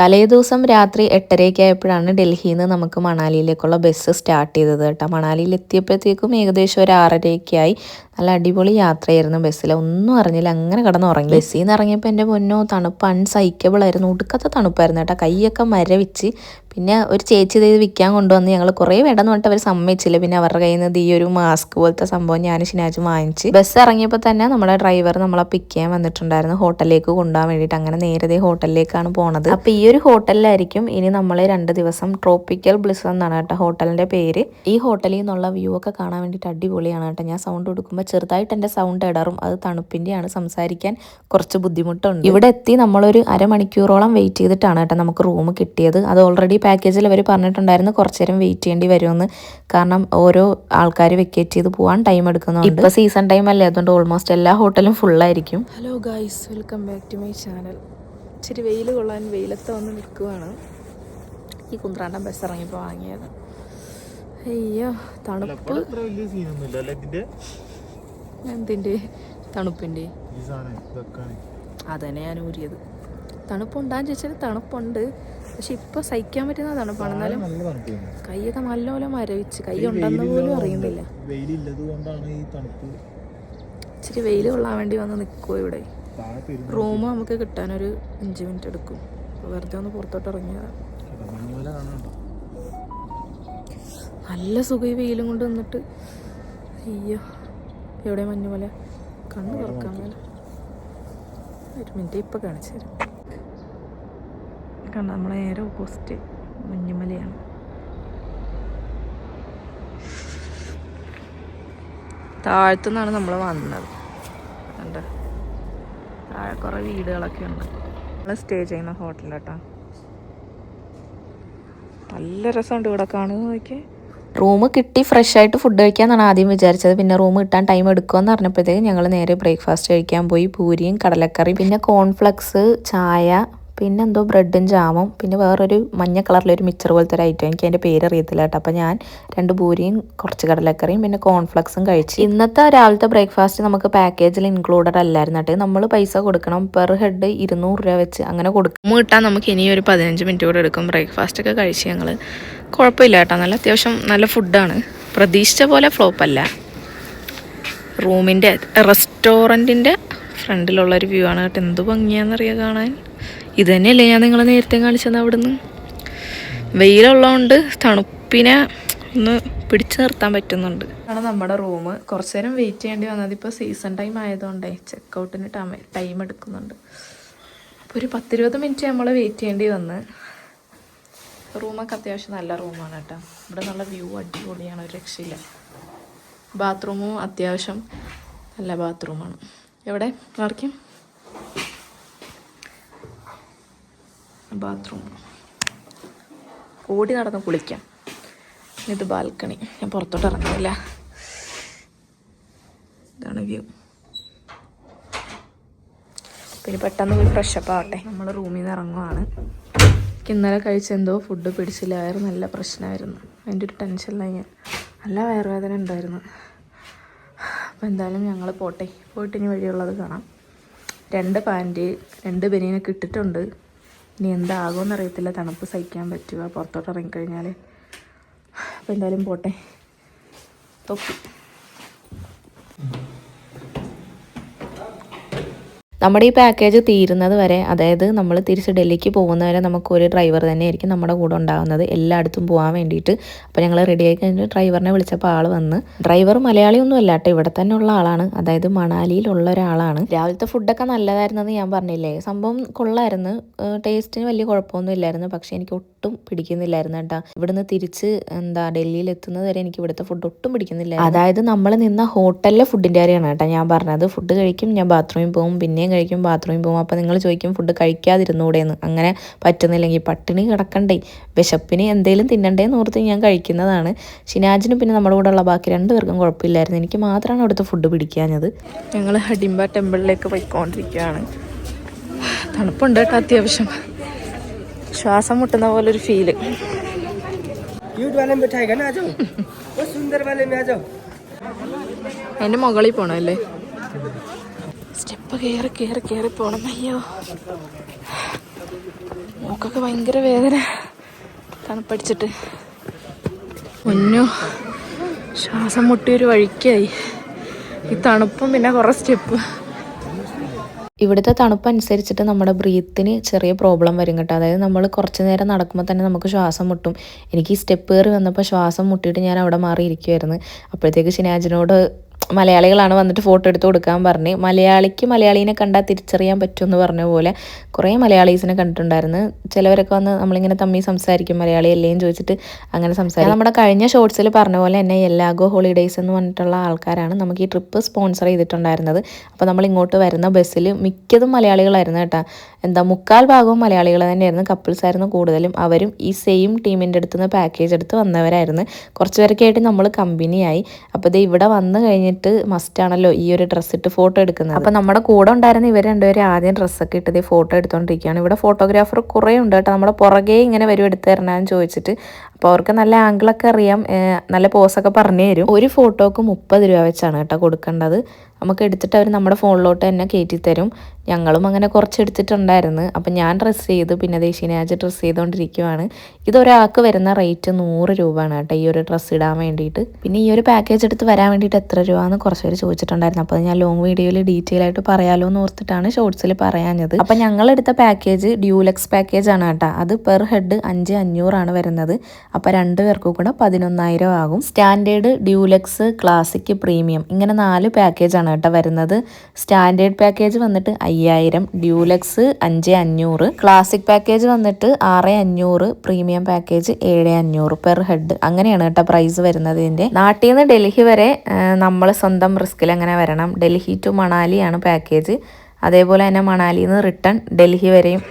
തലേ ദിവസം രാത്രി എട്ടരയൊക്കെ ആയപ്പോഴാണ് ഡൽഹിയിൽ നിന്ന് നമുക്ക് മണാലിയിലേക്കുള്ള ബസ് സ്റ്റാർട്ട് ചെയ്തത് കേട്ടോ. മണാലിയിൽ എത്തിയപ്പോഴത്തേക്കും ഏകദേശം ഒരു ആറരയൊക്കെ ആയി. നല്ല അടിപൊളി യാത്രയായിരുന്നു ബസ്സിൽ ഒന്നും അറിഞ്ഞില്ല. അങ്ങനെ കിടന്ന് ഉറങ്ങി ബസ്സിൽ നിന്ന് ഇറങ്ങിയപ്പോൾ എന്റെ പൊന്നോ തണുപ്പ് അൺസൈക്കബിൾ ആയിരുന്നു. ഒടുക്കത്തെ തണുപ്പായിരുന്നു കേട്ടോ. കൈയൊക്കെ മരവിച്ച്. പിന്നെ ഒരു ചേച്ചി ഇത് വിൽക്കാൻ കൊണ്ടുവന്ന് ഞങ്ങൾ കുറേ വേണ്ടെന്ന് പറഞ്ഞിട്ട് അവർ സമ്മതിച്ചില്ല. പിന്നെ അവരുടെ കയ്യിൽ നിന്ന് ഈ ഒരു മാസ്ക് പോലത്തെ സംഭവം ഞാൻ ഷിനാജ് വാങ്ങിച്ച്. ബസ് ഇറങ്ങിയപ്പോൾ തന്നെ നമ്മുടെ ഡ്രൈവർ നമ്മളെ പിക്ക് ചെയ്യാൻ വന്നിട്ടുണ്ടായിരുന്നു. ഹോട്ടലിലേക്ക് കൊണ്ടുപോകാൻ വേണ്ടിയിട്ട്. അങ്ങനെ നേരത്തെ ഹോട്ടലിലേക്കാണ് പോണത്. അപ്പോൾ ഈ ഒരു ഹോട്ടലിലായിരിക്കും ഇനി നമ്മളെ രണ്ട് ദിവസം ട്രോപ്പിക്കൽ ബ്ലിസ് എന്നാണ് കേട്ടോ ഹോട്ടലിന്റെ പേര്. ഈ ഹോട്ടലിൽ നിന്നുള്ള വ്യൂ ഒക്കെ കാണാൻ വേണ്ടിയിട്ട് അടിപൊളിയാണ് കേട്ടോ. ഞാൻ സൗണ്ട് കൊടുക്കുമ്പോൾ ചെറുതായിട്ട് എന്റെ സൗണ്ട് ഇടറും. അത് തണുപ്പിന്റെയാണ്. സംസാരിക്കാൻ കുറച്ച് ബുദ്ധിമുട്ടുണ്ട്. ഇവിടെ എത്തി നമ്മളൊരു അരമണിക്കൂറോളം വെയിറ്റ് ചെയ്തിട്ടാണ് കേട്ടോ നമുക്ക് റൂം കിട്ടിയത്. അത് ഓൾറെഡി പാക്കേജിൽ അവർ പറഞ്ഞിട്ടുണ്ടായിരുന്നു കുറച്ച് നേരം വെയിറ്റ് ചെയ്യേണ്ടി വരുമെന്ന്. കാരണം ഓരോ ആൾക്കാർ വെക്കേറ്റ് ചെയ്ത് പോകാൻ ടൈം എടുക്കുന്നുണ്ട്. ഇപ്പോൾ സീസൺ ടൈം അല്ലേ? അതുകൊണ്ട് ഓൾമോസ്റ്റ് എല്ലാ ഹോട്ടലും ഫുള്ളായിരിക്കും hello guys welcome back to my channel ഇച്ചിരി വെയിൽ കൊള്ളാൻ വെയിലത്ത് വന്ന് നിൽക്കുവാണ്. ഈ കുന്ത്രാണ്ടം ബസ് ഇറങ്ങിയപ്പോൾ വാങ്ങിയത്. അയ്യോ തണുപ്പ്. എന്തിന്റെ? തണുപ്പിന്റെ. അതന്നെ ഞാൻ ഊരിയത്. തണുപ്പുണ്ടാന്ന് ചോദിച്ചാൽ തണുപ്പുണ്ട്. പക്ഷെ ഇപ്പോൾ സഹിക്കാൻ പറ്റുന്ന തണുപ്പാണ്. എന്നാലും കൈയൊക്കെ നല്ലപോലെ മരവിച്ച്. കൈ ഉണ്ടെന്ന് പോലും അറിയുന്നില്ല. ഇച്ചിരി വെയിൽ കൊള്ളാൻ വേണ്ടി വന്ന് നിൽക്കുമോ ഇവിടെ? റൂം നമുക്ക് കിട്ടാനൊരു അഞ്ച് മിനിറ്റ് എടുക്കും. വെറുതെ ഒന്ന് പുറത്തോട്ട് ഇറങ്ങിയതാണ് നല്ല സുഖം ഈ വെയിലും കൊണ്ട് നിന്നിട്ട്. അയ്യോ. എവിടെ പോലെ കണ്ണ് തുറക്കാൻ ഒരു മിനിറ്റ് ഇപ്പം കാണിച്ചു തരാം. കണ്ട നമ്മളെ നേരെ ഓപ്പോസിറ്റ് മഞ്ഞുമലയാണ്. താഴത്തുനിന്നാണ് നമ്മൾ വന്നത്. കണ്ട? താഴെ കുറേ വീടുകളൊക്കെ ഉണ്ട്. നമ്മൾ സ്റ്റേ ചെയ്യുന്ന ഹോട്ടലിലോട്ടാ നല്ല രസമുണ്ട് ഇവിടെ കാണുന്നതൊക്കെ. റൂം കിട്ടി ഫ്രഷ് ആയിട്ട് ഫുഡ് കഴിക്കാമെന്നാണ് ആദ്യം വിചാരിച്ചത്. പിന്നെ റൂം കിട്ടാൻ ടൈം എടുക്കുമെന്ന് പറഞ്ഞപ്പോഴത്തേക്ക് ഞങ്ങൾ നേരെ ബ്രേക്ക്ഫാസ്റ്റ് കഴിക്കാൻ പോയി. പൂരിയും കടലക്കറിയും പിന്നെ കോൺഫ്ലക്സ് ചായ പിന്നെ എന്തോ ബ്രെഡും ജാമും പിന്നെ വേറൊരു മഞ്ഞ കളറിലൊരു മിച്ചർ പോലത്തെ ഒരു ഐറ്റം എനിക്ക് അതിന്റെ പേര് അറിയത്തില്ല കേട്ടോ. അപ്പോൾ ഞാൻ രണ്ട് പൂരിയും കുറച്ച് കടലക്കറിയും പിന്നെ കോൺഫ്ലക്സും കഴിച്ചു. ഇന്നത്തെ രാവിലത്തെ ബ്രേക്ക്ഫാസ്റ്റ് നമുക്ക് പാക്കേജിൽ ഇൻക്ലൂഡഡ് അല്ലായിരുന്നു കേട്ടോ. നമ്മൾ പൈസ കൊടുക്കണം. പെർ ഹെഡ് ഇരുന്നൂറ് രൂപ വെച്ച് അങ്ങനെ കൊടുക്കും കിട്ടാൻ നമുക്ക് ഇനി ഒരു പതിനഞ്ച് മിനിറ്റ് കൂടെ എടുക്കും. ബ്രേക്ക്ഫാസ്റ്റ് ഒക്കെ കഴിച്ച് ഞങ്ങൾ കുഴപ്പമില്ല കേട്ടോ. നല്ല അത്യാവശ്യം നല്ല ഫുഡാണ് പ്രതീക്ഷിച്ച പോലെ ഫ്ലോപ്പല്ല റൂമിന്റെ റെസ്റ്റോറന്റിന്റെ ഫ്രണ്ടിലുള്ളൊരു വ്യൂ ആണ് കേട്ടോ. എന്ത് ഭംഗിയാണെന്നറിയാം കാണാൻ. ഇത് തന്നെയല്ലേ ഞാൻ നിങ്ങളെ നേരത്തെ കാണിച്ചത് അവിടുന്ന്. വെയിലുള്ളതുകൊണ്ട് തണുപ്പിനെ ഒന്ന് പിടിച്ചു നിർത്താൻ പറ്റുന്നുണ്ട്. ആണ് നമ്മുടെ റൂം കുറച്ചു നേരം വെയിറ്റ് ചെയ്യേണ്ടി വന്നത് ഇപ്പോൾ സീസൺ ടൈം ആയതുകൊണ്ടേ ചെക്കൗട്ടിന് ടൈം എടുക്കുന്നുണ്ട്. അപ്പോൾ ഒരു പത്തിരുപത് മിനിറ്റ് നമ്മൾ വെയിറ്റ് ചെയ്യേണ്ടി വന്ന്. റൂമൊക്കെ അത്യാവശ്യം നല്ല റൂമാണ് കേട്ടോ. ഇവിടെ നല്ല വ്യൂ അടിപൊളിയാണ് ഒരു രക്ഷയില്ല. ബാത്റൂമും അത്യാവശ്യം നല്ല ബാത്റൂമാണ്. എവിടെ? ആർക്കും? ബാത്റൂം. ഓടി നടന്ന് കുളിക്കാം. ഇത് ബാൽക്കണി. ഞാൻ പുറത്തോട്ട് ഇറങ്ങുന്നില്ല. ഇതാണ് വ്യൂ. പിന്നെ പെട്ടെന്ന് പോയി ഫ്രഷപ്പ് ആവട്ടെ. നമ്മൾ റൂമിൽ നിന്ന് ഇറങ്ങുവാണ്. ഇന്നലെ കഴിച്ച എന്തോ ഫുഡ് പിടിച്ചില്ല. വയറ് നല്ല പ്രശ്നമായിരുന്നു. അതിന്റെ ഒരു ടെൻഷനിലായി ഞാൻ. നല്ല വയറുവേദന ഉണ്ടായിരുന്നു. അപ്പോൾ എന്തായാലും ഞങ്ങൾ പോട്ടെ. പോയിട്ട് ഇനി വഴിയുള്ളത് കാണാം. രണ്ട് പാന്റ് രണ്ട് ബനിയനൊക്കെ ഇട്ടിട്ടുണ്ട്. ഇനി എന്താകുമെന്ന് അറിയത്തില്ല. തണുപ്പ് സഹിക്കാൻ പറ്റുക പുറത്തോട്ട് ഇറങ്ങിക്കഴിഞ്ഞാൽ അപ്പോൾ എന്തായാലും പോട്ടെ. തൊപ്പി നമ്മുടെ ഈ പാക്കേജ് തീരുന്നത് വരെ അതായത് നമ്മൾ തിരിച്ച് ഡൽഹിക്ക് പോകുന്നവരെ നമുക്ക് ഒരു ഡ്രൈവർ തന്നെയായിരിക്കും നമ്മുടെ കൂടെ ഉണ്ടാകുന്നത് എല്ലായിടത്തും പോകാൻ വേണ്ടിയിട്ട്. അപ്പോൾ ഞങ്ങൾ റെഡി ആയി കഴിഞ്ഞ് ഡ്രൈവറിനെ വിളിച്ചപ്പോൾ ആൾ വന്ന് ഡ്രൈവർ മലയാളിയൊന്നും അല്ല കേട്ടോ ഇവിടെ തന്നെ ഉള്ള ആളാണ്. അതായത് മണാലിയിലുള്ള ഒരാളാണ്. രാവിലത്തെ ഫുഡൊക്കെ നല്ലതായിരുന്നെന്ന് ഞാൻ പറഞ്ഞില്ലേ? സംഭവം കൊള്ളായിരുന്നു. ടേസ്റ്റിന് വലിയ കുഴപ്പമൊന്നും ഇല്ലായിരുന്നു. പക്ഷേ എനിക്ക് ഒട്ടും പിടിക്കുന്നില്ലായിരുന്നു കേട്ടോ. ഇവിടുന്ന് തിരിച്ച് എന്താ ഡൽഹിയിൽ എത്തുന്നത് വരെ എനിക്ക് ഇവിടുത്തെ ഫുഡ് ഒട്ടും പിടിക്കുന്നില്ല അതായത് നമ്മൾ നിന്ന ഹോട്ടലിലെ ഫുഡിന്റെ കാര്യമാണ് കേട്ടോ ഞാൻ പറഞ്ഞത്. ഫുഡ് കഴിക്കും ഞാൻ ബാത്റൂമിൽ പോകും പിന്നെയും കഴിക്കും ബാത്റൂമിൽ പോകും. അപ്പോൾ നിങ്ങൾ ചോദിക്കും ഫുഡ് കഴിക്കാതിരുന്നൂടെയെന്ന് അങ്ങനെ പറ്റുന്നില്ലെങ്കിൽ പട്ടിണി കിടക്കണ്ടേ വിശപ്പിനെ എന്തെങ്കിലും തിന്നണ്ടേ എന്ന് ഓർത്ത് ഞാൻ കഴിക്കുന്നതാണ്. ഷിനാജിനും പിന്നെ നമ്മുടെ കൂടെ ഉള്ള ബാക്കി രണ്ടുപേർക്കും കുഴപ്പമില്ലായിരുന്നു. എനിക്ക് മാത്രമാണ് അവിടുത്തെ ഫുഡ് പിടിക്കാഞ്ഞത്. ഞങ്ങൾ ഹഡിംബ ടെമ്പിളിലേക്ക് പോയിക്കൊണ്ടിരിക്കുകയാണ്. തണുപ്പുണ്ട് കേട്ടോ അത്യാവശ്യം. ശ്വാസം മുട്ടുന്ന പോലെ ഒരു ഫീൽ എന്റെ മുകളിൽ പോണം അല്ലേ സ്റ്റെപ്പ് കയറി കയറി കയറി പോണം അയ്യോ. മൂക്കൊക്കെ ഭയങ്കര വേദന. തണുപ്പടിച്ചിട്ട്. മുന്നോ ശ്വാസം മുട്ടിയൊരു വഴിക്കായി. ഈ തണുപ്പും പിന്നെ കുറേ സ്റ്റെപ്പ് ഇവിടുത്തെ തണുപ്പ് അനുസരിച്ചിട്ട് നമ്മുടെ ബ്രീത്തിന് ചെറിയ പ്രോബ്ലം വരും കേട്ടോ. അതായത് നമ്മൾ കുറച്ച് നേരം നടക്കുമ്പോൾ തന്നെ നമുക്ക് ശ്വാസം മുട്ടും. എനിക്ക് ഈ സ്റ്റെപ്പ് കയറി വന്നപ്പോൾ ശ്വാസം മുട്ടിയിട്ട് ഞാൻ അവിടെ മാറിയിരിക്കുമായിരുന്നു അപ്പോഴത്തേക്ക് ഷിനാജിനോട് മലയാളികളാണ് വന്നിട്ട് ഫോട്ടോ എടുത്ത് കൊടുക്കാൻ പറഞ്ഞ്. മലയാളിക്ക് മലയാളീനെ കണ്ടാൽ തിരിച്ചറിയാൻ പറ്റുമെന്ന് പറഞ്ഞ പോലെ കുറേ മലയാളീസിനെ കണ്ടിട്ടുണ്ടായിരുന്നു. ചിലവരൊക്കെ വന്ന് നമ്മളിങ്ങനെ തമ്മി സംസാരിക്കും മലയാളി അല്ലേന്ന് ചോദിച്ചിട്ട് അങ്ങനെ സംസാരിക്കും. നമ്മുടെ കഴിഞ്ഞ ഷോർട്സിൽ പറഞ്ഞ പോലെ തന്നെ എല്ലാഗോ ഹോളിഡേയ്സ് എന്ന് പറഞ്ഞിട്ടുള്ള ആൾക്കാരാണ് നമുക്ക് ഈ ട്രിപ്പ് സ്പോൺസർ ചെയ്തിട്ടുണ്ടായിരുന്നത്. അപ്പോൾ നമ്മൾ ഇങ്ങോട്ട് വരുന്ന ബസ്സിൽ മിക്കതും മലയാളികളായിരുന്നു കേട്ടോ. എന്താ മുക്കാൽ ഭാഗവും മലയാളികൾ തന്നെയായിരുന്നു. കപ്പിൾസ് ആയിരുന്നു കൂടുതലും. അവരും ഈ സെയിം ടീമിന്റെ അടുത്ത് നിന്ന് പാക്കേജ് എടുത്ത് വന്നവരായിരുന്നു. കുറച്ച് പേരൊക്കെ ആയിട്ട് നമ്മൾ കമ്പനിയായി അപ്പോൾ ഇത് ഇവിടെ വന്നു കഴിഞ്ഞിട്ട് മസ്റ്റ് ആണല്ലോ ഈ ഒരു ഡ്രസ്സ് ഇട്ട് ഫോട്ടോ എടുക്കുന്നത്. അപ്പോൾ നമ്മുടെ കൂടെ ഉണ്ടായിരുന്ന ഇവർ രണ്ടുപേരും ആദ്യം ഡ്രസ്സൊക്കെ ഇട്ടത് ഫോട്ടോ എടുത്തുകൊണ്ടിരിക്കുകയാണ് ഇവിടെ ഫോട്ടോഗ്രാഫർ കുറേ ഉണ്ട് കേട്ടോ. നമ്മുടെ പുറകെ ഇങ്ങനെ വരും എടുത്തു ചോദിച്ചിട്ട്. അപ്പോൾ അവർക്ക് നല്ല ആംഗിളൊക്കെ അറിയാം. നല്ല പോസൊക്കെ പറഞ്ഞു തരും. ഒരു ഫോട്ടോക്ക് മുപ്പത് രൂപ വെച്ചാണ് കേട്ടോ കൊടുക്കേണ്ടത്. നമുക്ക് എടുത്തിട്ട് അവർ നമ്മുടെ ഫോണിലോട്ട് തന്നെ കയറ്റി തരും. ഞങ്ങളും അങ്ങനെ കുറച്ച് എടുത്തിട്ടുണ്ടായിരുന്നു. അപ്പം ഞാൻ ഡ്രസ്സ് ചെയ്ത്. പിന്നെ ദേശീയനാജ് ഡ്രസ്സ് ചെയ്തുകൊണ്ടിരിക്കുവാണ് ഇതൊരാൾക്ക് വരുന്ന റേറ്റ് നൂറ് രൂപയാണ് കേട്ടോ ഈ ഒരു ഡ്രസ്സ് ഇടാൻ വേണ്ടിയിട്ട്. പിന്നെ ഈ ഒരു പാക്കേജ് എടുത്ത് വരാൻ വേണ്ടിയിട്ട് എത്ര രൂപ എന്ന് കുറച്ച് പേര് ചോദിച്ചിട്ടുണ്ടായിരുന്നു. അപ്പോൾ ഞാൻ ലോങ് വീഡിയോയിൽ ഡീറ്റെയിൽ ആയിട്ട് പറയാലോ എന്ന് ഓർത്തിട്ടാണ് ഷോർട്സിൽ പറയാഞ്ഞത്. അപ്പം ഞങ്ങളെടുത്ത പാക്കേജ് ഡ്യൂലക്സ് പാക്കേജ് ആണ് കേട്ടോ. അത് പെർ ഹെഡ് അഞ്ച് അഞ്ഞൂറാണ് വരുന്നത്. അപ്പോൾ രണ്ട് പേർക്കും കൂടെ പതിനൊന്നായിരം ആകും. സ്റ്റാൻഡേർഡ് ഡ്യൂലക്സ് ക്ലാസിക് പ്രീമിയം ഇങ്ങനെ നാല് പാക്കേജാണ് കേട്ടോ വരുന്നത്. സ്റ്റാൻഡേർഡ് പാക്കേജ് വന്നിട്ട് അയ്യായിരം ഡ്യൂലക്സ് അഞ്ച് അഞ്ഞൂറ് ക്ലാസിക് പാക്കേജ് വന്നിട്ട് ആറ് അഞ്ഞൂറ് പ്രീമിയം പാക്കേജ് ഏഴ് അഞ്ഞൂറ് പെർ ഹെഡ് അങ്ങനെയാണ് കേട്ടോ പ്രൈസ് വരുന്നത് ഇതിന്റെ നാട്ടിൽ നിന്ന് ഡൽഹി വരെ നമ്മൾ സ്വന്തം റിസ്കിൽ അങ്ങനെ വരണം. ഡൽഹി ടു മണാലിയാണ് പാക്കേജ് അതേപോലെ തന്നെ മണാലിയിൽ നിന്ന് റിട്ടേൺ ഡൽഹി വരെയും.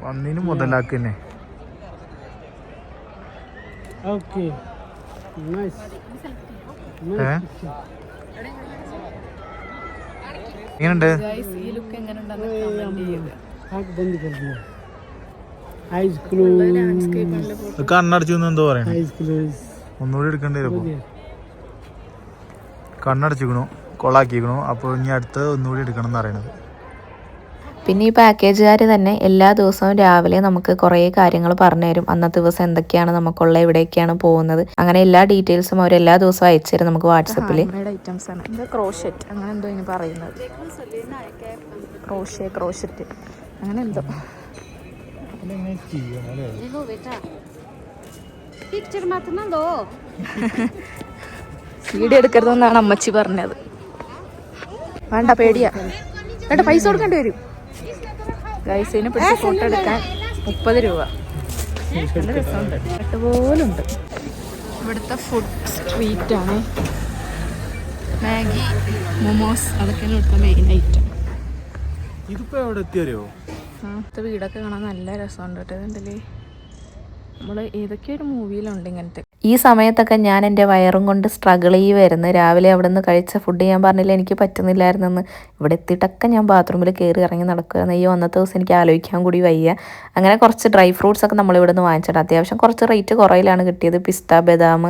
വന്നിന് മുതലാക്കുന്നെ എങ്ങനെയുണ്ട്? കണ്ണടച്ചു എന്തോ പറയണ. ഒന്നുകൂടി എടുക്കേണ്ടി വരും കണ്ണടച്ചിക്കണു കൊളാക്കിക്കണു അപ്പൊ ഇനി അടുത്ത് ഒന്നുകൂടി എടുക്കണം എന്ന് പറയണത് പിന്നെ ഈ പാക്കേജുകാർ തന്നെ എല്ലാ ദിവസവും രാവിലെ നമുക്ക് കുറേ കാര്യങ്ങൾ പറഞ്ഞു തരും. അന്നത്തെ ദിവസം എന്തൊക്കെയാണ് നമുക്കുള്ള എവിടെയൊക്കെയാണ് പോകുന്നത്. അങ്ങനെ എല്ലാ ഡീറ്റെയിൽസും അവർ എല്ലാ ദിവസവും അയച്ചു തരും നമുക്ക് വാട്സപ്പിൽ ഐറ്റംസ് ആണ്. ക്രോഷറ്റ് അങ്ങനെ പറയുന്നത്. ക്രോഷറ്റ് അങ്ങനെ എന്തോ. പിക്ചർ വീഡിയോ എടുക്കരുതെന്നാണ് അമ്മച്ചി പറഞ്ഞത്. വേണ്ട പേടിയാ. വേണ്ട പൈസ കൊടുക്കേണ്ടി വരും. ഗൈസിനെ പിടിച്ച് ഫോട്ടോ എടുക്കാൻ മുപ്പത് രൂപ. നല്ല രസമുണ്ട്. ഇവിടുത്തെ ഫുഡ് സ്ട്രീറ്റ് ആണ്. മാഗി മൊമോസ് അതൊക്കെയാണ് ഇവിടുത്തെ മെയിൻ ഐറ്റം ഇതിപ്പോ എവിടെ ആ ഇവിടുത്തെ വീടൊക്കെ കാണാൻ നല്ല രസമുണ്ട് കേട്ടോ. ഇതുണ്ടല്ലേ നമ്മൾ ഏതൊക്കെ ഒരു മൂവിയിലുണ്ട് ഇങ്ങനത്തെ? ഈ സമയത്തൊക്കെ ഞാൻ എന്റെ വയറും കൊണ്ട് സ്ട്രഗിൾ ചെയ്യുമായിരുന്നു രാവിലെ അവിടെ നിന്ന് കഴിച്ച ഫുഡ് ഞാൻ പറഞ്ഞില്ല എനിക്ക് പറ്റുന്നില്ലായിരുന്നെന്ന്. ഇവിടെ എത്തിയിട്ടൊക്കെ ഞാൻ ബാത്റൂമിൽ കയറി ഇറങ്ങി നടക്കുകയായിരുന്നു ഈ അന്നത്തെ ദിവസം എനിക്ക് ആലോചിക്കാൻ കൂടി വയ്യ. അങ്ങനെ കുറച്ച് ഡ്രൈ ഫ്രൂട്ട്സ് ഒക്കെ നമ്മൾ ഇവിടെ നിന്ന് വാങ്ങിച്ചിട്ട് അത്യാവശ്യം കുറച്ച് റേറ്റ് കുറയിലാണ് കിട്ടിയത്. പിസ്ത ബദാം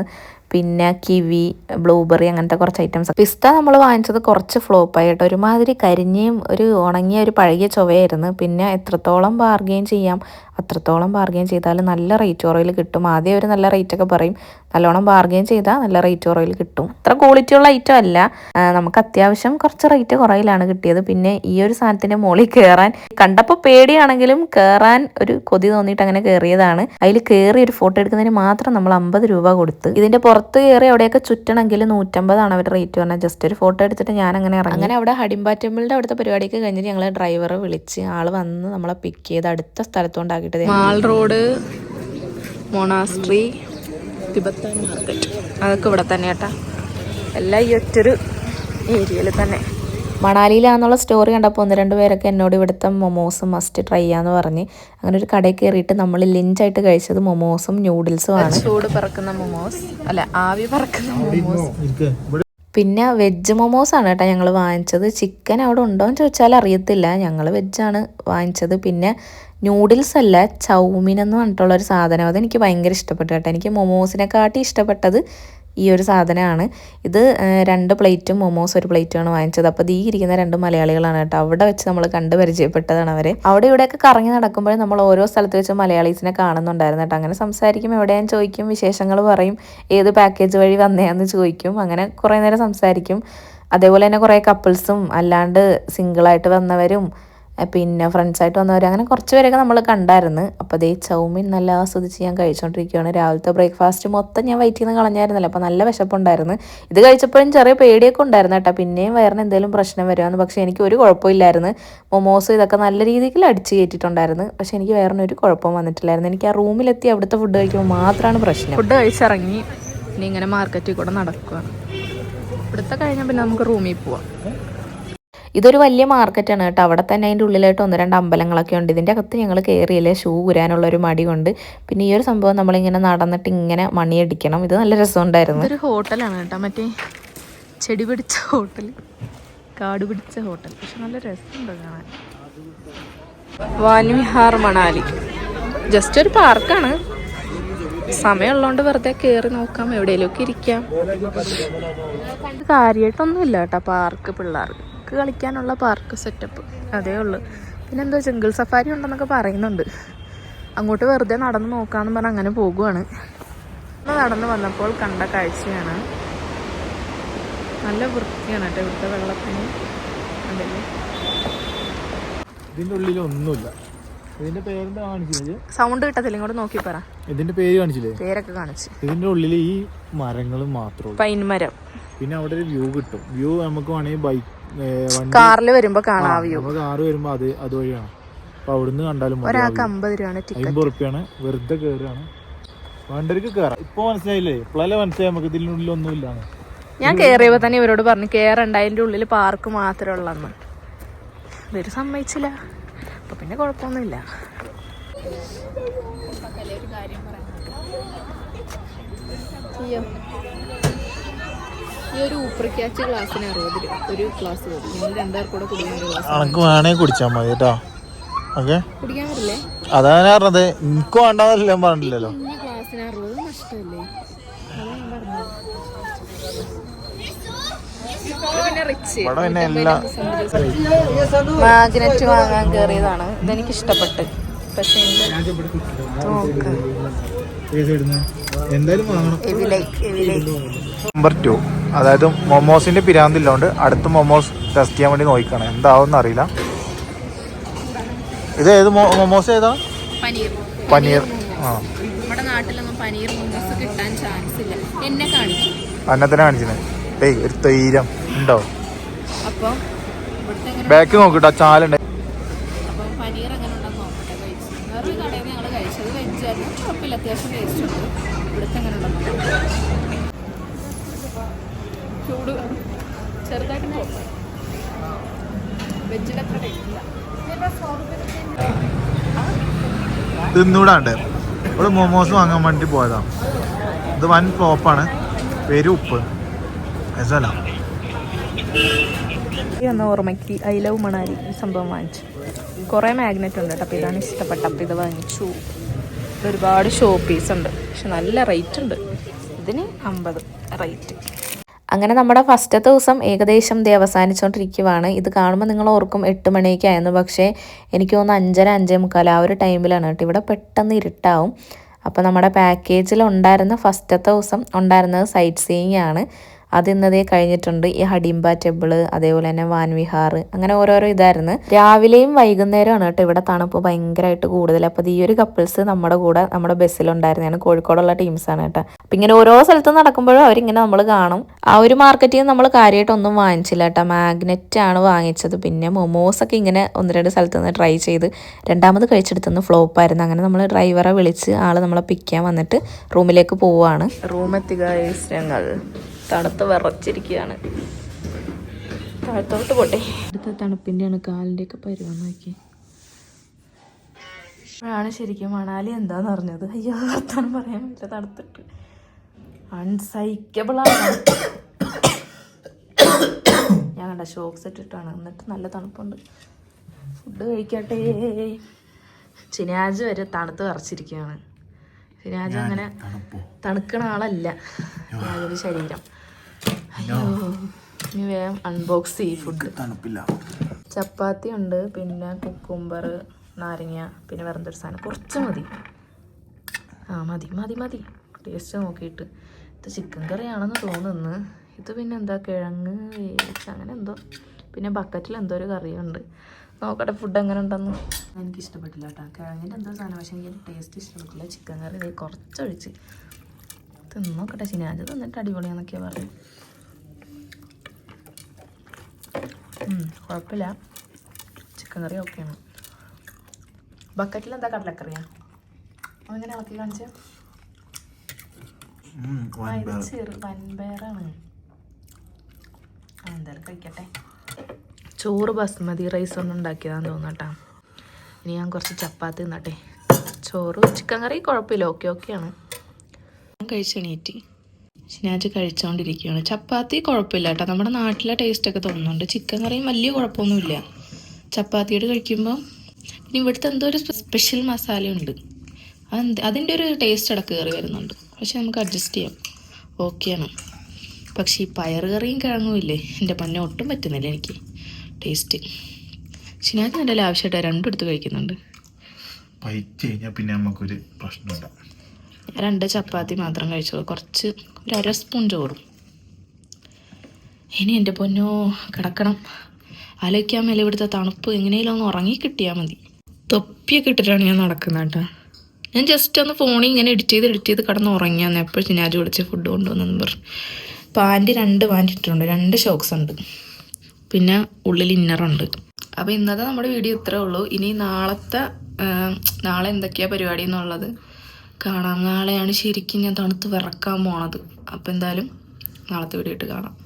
പിന്നെ കിവി ബ്ലൂബെറി അങ്ങനത്തെ കുറച്ച് ഐറ്റംസ് പിസ്ത നമ്മൾ വാങ്ങിച്ചത് കുറച്ച് ഫ്ലോപ്പായി കേട്ടോ ഒരുമാതിരി കരിഞ്ഞയും ഒരു ഉണങ്ങിയ ഒരു പഴകിയ ചൊവയായിരുന്നു. പിന്നെ എത്രത്തോളം ബാർഗെയിൻ ചെയ്യാം? അത്രത്തോളം ബാർഗെയിൻ ചെയ്താൽ നല്ല റേറ്റ് കുറവിൽ കിട്ടും. ആദ്യം അവർ നല്ല റേറ്റ് ഒക്കെ പറയും. നല്ലോണം ബാർഗെയിൻ ചെയ്താൽ നല്ല റേറ്റ് കുറവിൽ കിട്ടും. അത്ര ക്വാളിറ്റി ഉള്ള ഐറ്റം അല്ല. നമുക്ക് അത്യാവശ്യം കുറച്ച് റേറ്റ് കുറയിലാണ് കിട്ടിയത്. പിന്നെ ഈ ഒരു സാധനത്തിന്റെ മുകളിൽ കയറാൻ കണ്ടപ്പോൾ പേടിയാണെങ്കിലും കയറാൻ ഒരു കൊതി തോന്നിയിട്ട് അങ്ങനെ കയറിയതാണ് അതിൽ കയറി ഒരു ഫോട്ടോ എടുക്കുന്നതിന് മാത്രം നമ്മൾ അമ്പത് രൂപ കൊടുത്ത് ഇതിന്റെ പുറത്ത് കയറി അവിടെയൊക്കെ ചുറ്റണമെങ്കിൽ നൂറ്റമ്പതാണ് അവരുടെ റേറ്റ് പറഞ്ഞാൽ ജസ്റ്റ് ഒരു ഫോട്ടോ എടുത്തിട്ട് ഞാൻ അങ്ങനെ ഇറങ്ങി. അങ്ങനെ അവിടെ ഹഡിംബ ടെമ്പിളിന്റെ അവിടുത്തെ പരിപാടിയൊക്കെ കഴിഞ്ഞിട്ട് ഞങ്ങൾ ഡ്രൈവറെ വിളിച്ച് ആൾ വന്ന് നമ്മളെ പിക്ക് ചെയ്ത് അടുത്ത സ്ഥലത്തോണ്ടാക്കിയിട്ട് ദേ mall road monastery Tibetan market. അതൊക്കെ ഇവിടെ തന്നെ കേട്ടാ. എല്ലാം ഈ ഒറ്റൊരു ഏരിയയിൽ തന്നെ. മണാലിയിലാന്നുള്ള സ്റ്റോറി കണ്ടപ്പോൾ ഒന്ന് രണ്ട് പേരൊക്കെ എന്നോട് ഇവിടുത്തെ മൊമോസും മസ്റ്റ് ട്രൈ ചെയ്യാന്ന് പറഞ്ഞ് അങ്ങനെ ഒരു കടയിൽ കയറിയിട്ട് നമ്മൾ ലഞ്ചായിട്ട് കഴിച്ചത് മൊമോസും ന്യൂഡിൽസും ആണ്. ചൂട് പറക്കുന്ന മൊമോസ് അല്ല ആവി പറക്കുന്ന മൊമോസ് പിന്നെ വെജ് മൊമോസ് ആണ് കേട്ടോ ഞങ്ങൾ വാങ്ങിച്ചത്. ചിക്കൻ അവിടെ ഉണ്ടോ എന്ന് ചോദിച്ചാൽ അറിയത്തില്ല. ഞങ്ങൾ വെജാണ് വാങ്ങിച്ചത്. പിന്നെ നൂഡിൽസ് അല്ല ചൗമിൻ എന്ന് പറഞ്ഞിട്ടുള്ള ഒരു സാധനം. അതെനിക്ക് ഭയങ്കര ഇഷ്ടപ്പെട്ടു കേട്ടോ. എനിക്ക് മൊമോസിനെക്കാട്ടി ഇഷ്ടപ്പെട്ടത് ഈ ഒരു സാധനമാണ്. ഇത് രണ്ട് പ്ലേറ്റും മൊമോസ് ഒരു പ്ലേറ്റുമാണ് വാങ്ങിച്ചത്. അപ്പോൾ ഈ ഇരിക്കുന്ന രണ്ട് മലയാളികളാണ് കേട്ടോ. അവിടെ വെച്ച് നമ്മൾ കണ്ട് പരിചയപ്പെട്ടതാണ് അവരെ. അവിടെ ഇവിടെയൊക്കെ കറങ്ങി നടക്കുമ്പോഴും നമ്മൾ ഓരോ സ്ഥലത്ത് വെച്ച് മലയാളീസിനെ കാണുന്നുണ്ടായിരുന്നു കേട്ടോ. അങ്ങനെ സംസാരിക്കും എവിടെയാന്ന് ചോദിക്കും വിശേഷങ്ങൾ പറയും ഏത് പാക്കേജ് വഴി വന്നേന്ന് ചോദിക്കും അങ്ങനെ കുറേ നേരം സംസാരിക്കും. അതേപോലെ തന്നെ കുറേ കപ്പിൾസും അല്ലാണ്ട് സിംഗിളായിട്ട് വന്നവരും പിന്നെ ഫ്രണ്ട്സായിട്ട് വന്നവർ അങ്ങനെ കുറച്ച് പേരൊക്കെ നമ്മൾ കണ്ടായിരുന്നു. അപ്പോൾ അതേ ചൗമിൻ നല്ല ആസ്വദിച്ച് ഞാൻ കഴിച്ചുകൊണ്ടിരിക്കുകയാണ് രാവിലത്തെ ബ്രേക്ക്ഫാസ്റ്റ് മൊത്തം ഞാൻ വയറ്റിൽ നിന്ന് കളഞ്ഞായിരുന്നല്ലോ. അപ്പോൾ നല്ല വിശപ്പുണ്ടായിരുന്നു. ഇത് കഴിച്ചപ്പോഴും ചെറിയ പേടിയൊക്കെ ഉണ്ടായിരുന്നു കേട്ടോ. പിന്നെയും വയറിന് എന്തെങ്കിലും പ്രശ്നം വരുമെന്ന് പക്ഷേ എനിക്ക് ഒരു കുഴപ്പമില്ലായിരുന്നു. മൊമോസ് ഇതൊക്കെ നല്ല രീതിയിൽ അടിച്ച് കയറ്റിയിട്ടുണ്ടായിരുന്നു പക്ഷേ എനിക്ക് വേറെ ഒരു കുഴപ്പം വന്നിട്ടില്ലായിരുന്നു. എനിക്ക് ആ റൂമിലെത്തി അവിടുത്തെ ഫുഡ് കഴിക്കുമ്പോൾ മാത്രമാണ് പ്രശ്നം. ഫുഡ് കഴിച്ചിറങ്ങി. ഇനി ഇങ്ങനെ മാർക്കറ്റിൽ കൂടെ നടക്കുകയാണ് ഇവിടുത്തെ കഴിഞ്ഞാൽ പിന്നെ നമുക്ക് റൂമിൽ പോവാം. ഇതൊരു വലിയ മാർക്കറ്റാണ് കേട്ടോ. അവിടെ തന്നെ അതിന്റെ ഉള്ളിലായിട്ട് ഒന്ന് രണ്ട് അമ്പലങ്ങളൊക്കെ ഉണ്ട്. ഇതിന്റെ അകത്ത് ഞങ്ങൾ കയറിയില്ല ഷൂ ഉരാനുള്ളൊരു മടി കൊണ്ട്. പിന്നെ ഈ ഒരു സംഭവം നമ്മളിങ്ങനെ നടന്നിട്ട് ഇങ്ങനെ മണിയടിക്കണം. ഇത് നല്ല രസമുണ്ടായിരുന്നു. ഒരു ഹോട്ടലാണ് കേട്ടോ. മറ്റേ ചെടി പിടിച്ച ഹോട്ടൽ കാട് പിടിച്ച ഹോട്ടൽ പക്ഷെ നല്ല രസമുണ്ട് കാണാൻ. മണാലി. ജസ്റ്റ് ഒരു പാർക്കാണ്. സമയമുള്ളതുകൊണ്ട് വെറുതെ കയറി നോക്കാം. എവിടെയെങ്കിലുമൊക്കെ ഇരിക്കാം. കാര്യമായിട്ടൊന്നുമില്ല കേട്ടോ. പാർക്ക് പിള്ളേർക്ക്. കളിക്കാനുള്ള പാർക്ക് സെറ്റപ്പ്. അതേ ഉള്ളു. പിന്നെ എന്തോ ജംഗിൾ സഫാരി ഉണ്ടെന്നൊക്കെ പറയുന്നുണ്ട്. അങ്ങോട്ട് വെറുതെ നടന്ന് നോക്കാന്ന് പറഞ്ഞ് അങ്ങനെ പോകുവാണ്. നടന്ന് വന്നപ്പോൾ കണ്ട കാഴ്ചയാണ്. നല്ല വൃത്തിയാണ് കേട്ടോ ഇവിടുത്തെ വെള്ളത്തിന്. അതല്ലേ? ഇതിന്റെ ഉള്ളിൽ ഒന്നുമില്ല. ഇതിന്റെ പേരെന്താ സൗണ്ട് കിട്ടത്തില്ല. ഇങ്ങോട്ട് നോക്കി പറ. ഇതിന്റെ പേര് കാണിച്ചില്ലേ? പേരൊക്കെ കാണിച്ചു. ഇതിന്റെ ഉള്ളിൽ ഈ മരങ്ങൾ മാത്രമേ ഉള്ളൂ. പൈൻമരം പിന്നെ അവിടെ ഒരു വ്യൂ കിട്ടും. വ്യൂ നമുക്ക് വേണമെങ്കിൽ ബൈക്ക് കാറിൽ വരുമ്പോ കാണാം വ്യൂ. കാറ് വരുമ്പോ അത് അതുവഴിയാണ്. അപ്പൊ അവിടുന്ന് കണ്ടാലും. ഒരാൾക്ക് അമ്പത് രൂപയാണ് ടിക്കറ്റ് അമ്പത് റുപ്യാണ്. വെറുതെ കയറുകയാണ് വേണ്ടവർക്ക് കയറാം ഇപ്പൊ മനസ്സിലായില്ലേ? ഇപ്പോഴല്ലേ മനസ്സിലായി നമുക്ക് ഇതിന്റെ ഉള്ളിൽ ഒന്നും ഞാൻ കയറിയപ്പോ തന്നെ ഇവരോട് പറഞ്ഞു കേറണ്ട. അതിന്റെ ഉള്ളിൽ പാർക്ക് മാത്രമേ ഉള്ളന്ന്. ഇവർ സമ്മതിച്ചില്ല. അപ്പൊ പിന്നെ കുഴപ്പമൊന്നുമില്ല. ഈ ഒരു ഊപ്പറിക്കാച്ച ഗ്ലാസ്സിന് അറുപത് രൂപ ഒരു ഗ്ലാസ് മതി കൂടെ കുടിക്കാൻ ഒരു ഗ്ലാസ് അനക്ക് വേണേ കുടിച്ചാൽ മതി കേട്ടോ. ഓക്കെ? കുടിക്കാൻ പറ്റില്ലേ? അതാണ് പറഞ്ഞത്. എനിക്ക് വേണ്ടെന്നല്ല ഞാൻ പറഞ്ഞില്ലല്ലോ. ഗ്ലാസ്സിന് അറുപത് നഷ്ടമല്ലേ? അതാ ഞാൻ പറഞ്ഞത്. ഇത് പിന്നെ റിച്ച് ഇവിടെ പിന്നെ എല്ലാം മാഗ്നറ്റ് വാങ്ങാൻ കയറിയതാണ് ഇതെനിക്ക് ഇഷ്ടപ്പെട്ട് പക്ഷേ നോക്ക് എന്തായാലും വാങ്ങണം. നമ്പർ ടു അതായത് മൊമോസിന്റെ പിരാന്തില്ലോണ്ട് അടുത്ത മൊമോസ് ടെസ്റ്റ് ചെയ്യാൻ വേണ്ടി നോക്കണം എന്താവും അറിയില്ല. ഇത് ഏത് മൊമോസ് ഏതാ? പനീർ. ആ. നമ്മുടെ നാട്ടിലൊന്നും പനീർ മോമോസ് കിട്ടാൻ ചാൻസ് ഇല്ല. എന്നെ കാണിച്ചു അന്നത്തിനെ കാണിച്ചിന്. ഏയ് ഒരു തൈരം ഉണ്ടോ? ബാക്ക് നോക്കിട്ടോ ചാലുണ്ട്. അപ്പം പനീർ എങ്ങനെ ഉണ്ടെന്ന് നോക്കട്ടെ കഴിച്ചു വേറൊരു കടയിൽ ഞങ്ങൾ കഴിച്ചത് വെജായിരുന്നു കുഴപ്പമില്ല അത്യാവശ്യം ടേസ്റ്റ് ഉണ്ട്. ഇവിടുത്തെ എങ്ങനെ ഉണ്ടെന്ന് ചൂട് ചെറുതായിട്ട് നോക്കാം തിന്നൂടാണ്ട്. ഇവിടെ മോമോസ് വാങ്ങാൻ വേണ്ടി പോയതാ. ഇത് വൻ ഫ്ലോപ്പാണ് പേര് ഉപ്പ്. രസമല്ല. ഈ ഓർമ്മയ്ക്ക് ഐ ലവ് മണാലി ഈ സംഭവം വാങ്ങിച്ചു. കുറേ മാഗ്നറ്റ് ഉണ്ട് അപ്പോൾ ഇതാണ് ഇഷ്ടപ്പെട്ട. അപ്പോൾ ഇത് വാങ്ങിച്ചു. ഒരുപാട് ഷോപ്പീസ് പീസ് ഉണ്ട്. പക്ഷെ നല്ല റേറ്റ് ഉണ്ട്. ഇതിന് അമ്പത് റേറ്റ് അങ്ങനെ നമ്മുടെ ഫസ്റ്റത്തെ ദിവസം ഏകദേശം ദേ അവസാനിച്ചുകൊണ്ടിരിക്കുവാണ് ഇത് കാണുമ്പോൾ നിങ്ങൾ ഓർക്കും എട്ട് മണിയൊക്കെ ആയിരുന്നു. പക്ഷേ എനിക്ക് തോന്നുന്നു അഞ്ചര അഞ്ചേ മുക്കാൽ ആ ഒരു ടൈമിലാണ് കേട്ടോ. ഇവിടെ പെട്ടെന്ന് ഇരുട്ടാവും. അപ്പോൾ നമ്മുടെ പാക്കേജിൽ ഉണ്ടായിരുന്ന ഫസ്റ്റത്തെ ദിവസം ഉണ്ടായിരുന്നത് സൈറ്റ് സീയിങ് ആണ്. അത് ഇന്നതേ കഴിഞ്ഞിട്ടുണ്ട്. ഈ ഹഡിംബ ടെമ്പിൾ അതേപോലെ തന്നെ വാൻവിഹാർ അങ്ങനെ ഓരോരോ ഇതായിരുന്നു. രാവിലെയും വൈകുന്നേരമാണ് കേട്ടോ ഇവിടെ തണുപ്പ് ഭയങ്കരമായിട്ട് കൂടുതൽ അപ്പോൾ ഈ ഒരു കപ്പിൾസ് നമ്മുടെ കൂടെ നമ്മുടെ ബസ്സിലുണ്ടായിരുന്നതാണ്. കോഴിക്കോടുള്ള ആണ് കേട്ടോ. അപ്പം ഇങ്ങനെ ഓരോ സ്ഥലത്ത് നടക്കുമ്പോഴും അവരിങ്ങനെ നമ്മൾ കാണും. ആ ഒരു മാർക്കറ്റിൽ നിന്ന് നമ്മൾ കാര്യമായിട്ടൊന്നും വാങ്ങിച്ചില്ല കേട്ടോ. മാഗ്നറ്റ് ആണ് വാങ്ങിച്ചത്. പിന്നെ മൊമോസ് ഒക്കെ ഇങ്ങനെ ഒന്ന് രണ്ട് സ്ഥലത്ത് നിന്ന് ട്രൈ ചെയ്ത് രണ്ടാമത് കഴിച്ചെടുത്തുനിന്ന് ഫ്ലോപ്പ് ആയിരുന്നു. അങ്ങനെ നമ്മൾ ഡ്രൈവറെ വിളിച്ച് ആൾ നമ്മളെ പിക്ക് ചെയ്യാൻ വന്നിട്ട് റൂമിലേക്ക് പോവുകയാണ് റൂമെത്തുക ഞങ്ങൾ തണുത്ത് വിറച്ചിരിക്കുകയാണ്. താഴത്തോട്ട് പോട്ടെ. അടുത്ത തണുപ്പിന്റെയാണ് കാലിന്റെയൊക്കെ പരുവം നോക്കി. അപ്പോഴാണ് ശരിക്കും മണാലി എന്താന്ന് പറഞ്ഞത് അയ്യോ വർത്താനം പറയാൻ പറ്റില്ല തണുത്തിട്ട്. അൺസൈക്കബിളാണ് ഞാൻ കണ്ട ഷോക്സ് ഇട്ടിട്ടാണ്. എന്നിട്ട് നല്ല തണുപ്പുണ്ട്. ഫുഡ് കഴിക്കട്ടെ. ചിനാജ് വരെ തണുത്ത് വിറച്ചിരിക്കുകയാണ്. ശനിയാഴ്ച അങ്ങനെ തണുക്കണ ആളല്ല. ശരീരം. ഇനി വേഗം അൺബോക്സ് ചെയ്യും ഫുഡ് തണുപ്പില്ല. ചപ്പാത്തി ഉണ്ട് പിന്നെ കുക്കുംബർ നാരങ്ങ പിന്നെ വേറെ എന്തൊരു സാധനം. കുറച്ച് മതി. ആ മതി മതി മതി. ടേസ്റ്റ് നോക്കിയിട്ട്. ഇത് ചിക്കൻ കറിയാണെന്ന് തോന്നുന്നു. ഇത് പിന്നെ എന്താ കിഴങ്ങ് വേവിച്ച് അങ്ങനെ എന്തോ. പിന്നെ ബക്കറ്റിൽ എന്തോ ഒരു കറിയുണ്ട്. നോക്കട്ടെ ഫുഡ് എങ്ങനെ ഉണ്ടെന്ന്. എനിക്ക് ഇഷ്ടപ്പെട്ടില്ല കേട്ടോ കിഴങ്ങിന്റെ എന്തോ സാധനം പക്ഷേ എനിക്ക് ടേസ്റ്റ് ഇഷ്ടപ്പെട്ടില്ല. ചിക്കൻ കറി ഇതേ തിന്നോക്കട്ടെ ശനിയാഴ്ച തിന്നിട്ട് അടിപൊളിയാന്നൊക്കെയാണ് പറഞ്ഞു കുഴപ്പമില്ല ചിക്കൻ കറി ഓക്കെയാണ് ബക്കറ്റിൽ എന്താ കടലക്കറിയാ? അങ്ങനെ ഇളക്കി കാണിച്ച? ചെറു വൻപയറാണ്. ആ, എന്തായാലും കഴിക്കട്ടെ. ചോറ് ബസ്മതി റൈസ് ഒന്നും ഉണ്ടാക്കിയതാന്ന് തോന്നട്ടാ ഇനി ഞാൻ കുറച്ച് ചപ്പാത്തി തിന്നട്ടെ. ചോറ് ചിക്കൻ കറി കുഴപ്പമില്ല. ഓക്കെ ഓക്കെയാണ് കഴിച്ചെണീറ്റ്. ശനിയാഴ്ച കഴിച്ചുകൊണ്ടിരിക്കുകയാണ് ചപ്പാത്തി കുഴപ്പമില്ല കേട്ടോ. നമ്മുടെ നാട്ടിലെ ടേസ്റ്റ് ഒക്കെ തോന്നുന്നുണ്ട്. ചിക്കൻ കറിയും വലിയ കുഴപ്പമൊന്നുമില്ല ചപ്പാത്തിയോട് കഴിക്കുമ്പോൾ ഇനി ഇവിടുത്തെ എന്തോ ഒരു സ്പെഷ്യൽ മസാലയുണ്ട് അത് അതിന്റെ ഒരു ടേസ്റ്റ് ഇടയ്ക്ക് കയറി വരുന്നുണ്ട്. പക്ഷെ നമുക്ക് അഡ്ജസ്റ്റ് ചെയ്യാം. ഓക്കെയാണ് പക്ഷേ ഈ പയർ കറിയും കിഴങ്ങും ഇല്ലേ എന്റെ പന്നെ ഒട്ടും പറ്റുന്നില്ല എനിക്ക്. ടേസ്റ്റ് ശനിയാഴ്ച നല്ല ആവശ്യമായിട്ട് രണ്ടും എടുത്ത് കഴിക്കുന്നുണ്ട്. കഴിഞ്ഞാൽ പിന്നെ നമുക്കൊരു പ്രശ്നമില്ല ഞാൻ രണ്ട് ചപ്പാത്തി മാത്രം കഴിച്ചോളൂ കുറച്ച് ഒരു അര സ്പൂൺ ചോറും. ഇനി എന്റെ പൊന്നോ കിടക്കണം. ആലോചിക്കാൻ മേലെ ഇവിടുത്തെ തണുപ്പ് എങ്ങനെയെങ്കിലും ഒന്ന് ഉറങ്ങി കിട്ടിയാൽ മതി. തൊപ്പിയൊക്കെ ഇട്ടിട്ടാണ് ഞാൻ നടക്കുന്നത് കേട്ടോ. ഞാൻ ജസ്റ്റ് ഒന്ന് ഫോണിൽ ഇങ്ങനെ എഡിറ്റ് ചെയ്ത് എഡിറ്റ് ചെയ്ത് കിടന്ന് ഉറങ്ങിയാന്ന്. എപ്പോഴും ചിനാജ് വിളിച്ച് ഫുഡ് കൊണ്ടുവന്നെന്ന് പറഞ്ഞു. പാന്റ് രണ്ട് പാന്റ് ഇട്ടിട്ടുണ്ട്. രണ്ട് ഷോക്സ് ഉണ്ട്. പിന്നെ ഉള്ളിൽ ഇന്നറുണ്ട് അപ്പോൾ ഇന്നത്തെ നമ്മുടെ വീഡിയോ ഇത്രേ ഉള്ളൂ. ഇനി നാളത്തെ നാളെ എന്തൊക്കെയാണ് പരിപാടി എന്നുള്ളത് കാണാം. നാളെയാണ് ശരിക്കും ഞാൻ തണുത്ത് വിറക്കാൻ പോണത്. അപ്പോൾ എന്തായാലും നാളത്തെ വീഡിയോ ഇട്ട് കാണാം.